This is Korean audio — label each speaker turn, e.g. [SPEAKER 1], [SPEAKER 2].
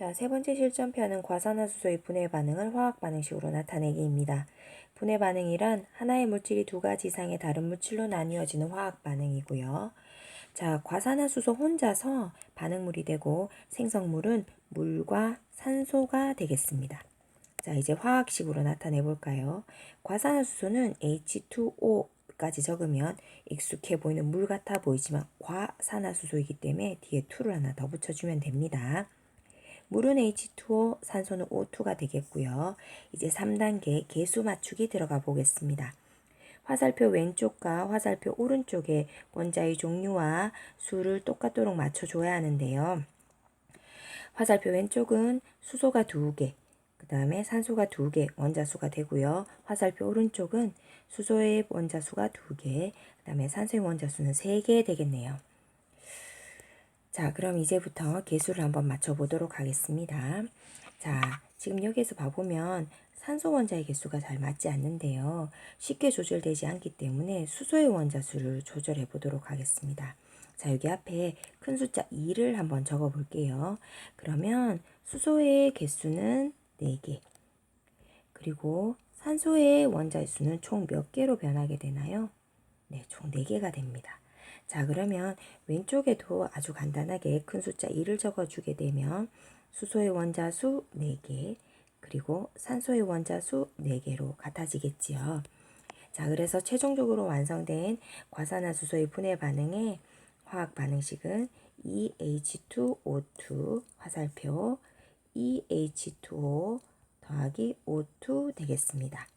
[SPEAKER 1] 자, 세 번째 실전편은 과산화수소의 분해 반응을 화학 반응식으로 나타내기입니다. 분해 반응이란 하나의 물질이 두 가지 이상의 다른 물질로 나뉘어지는 화학 반응이고요. 자, 과산화수소 혼자서 반응물이 되고 생성물은 물과 산소가 되겠습니다. 자, 이제 화학식으로 나타내 볼까요? 과산화수소는 H2O까지 적으면 익숙해 보이는 물 같아 보이지만 과산화수소이기 때문에 뒤에 2를 하나 더 붙여주면 됩니다. 물은 H2O, 산소는 O2가 되겠고요. 이제 3단계 개수 맞추기 들어가 보겠습니다. 화살표 왼쪽과 화살표 오른쪽에 원자의 종류와 수를 똑같도록 맞춰줘야 하는데요. 화살표 왼쪽은 수소가 2개, 그 다음에 산소가 2개, 원자수가 되고요. 화살표 오른쪽은 수소의 원자수가 2개, 그 다음에 산소의 원자수는 3개 되겠네요. 자, 그럼 이제부터 개수를 한번 맞춰보도록 하겠습니다. 자, 지금 여기에서 봐보면 산소 원자의 개수가 잘 맞지 않는데요. 쉽게 조절되지 않기 때문에 수소의 원자 수를 조절해 보도록 하겠습니다. 자, 여기 앞에 큰 숫자 2를 한번 적어 볼게요. 그러면 수소의 개수는 4개. 그리고 산소의 원자의 수는 총 몇 개로 변하게 되나요? 네, 총 4개가 됩니다. 자, 그러면 왼쪽에도 아주 간단하게 큰 숫자 2를 적어주게 되면 수소의 원자수 4개, 그리고 산소의 원자수 4개로 같아지겠지요. 자, 그래서 최종적으로 완성된 과산화수소의 분해 반응의 화학 반응식은 EH2O2 화살표 EH2O 더하기 O2 되겠습니다.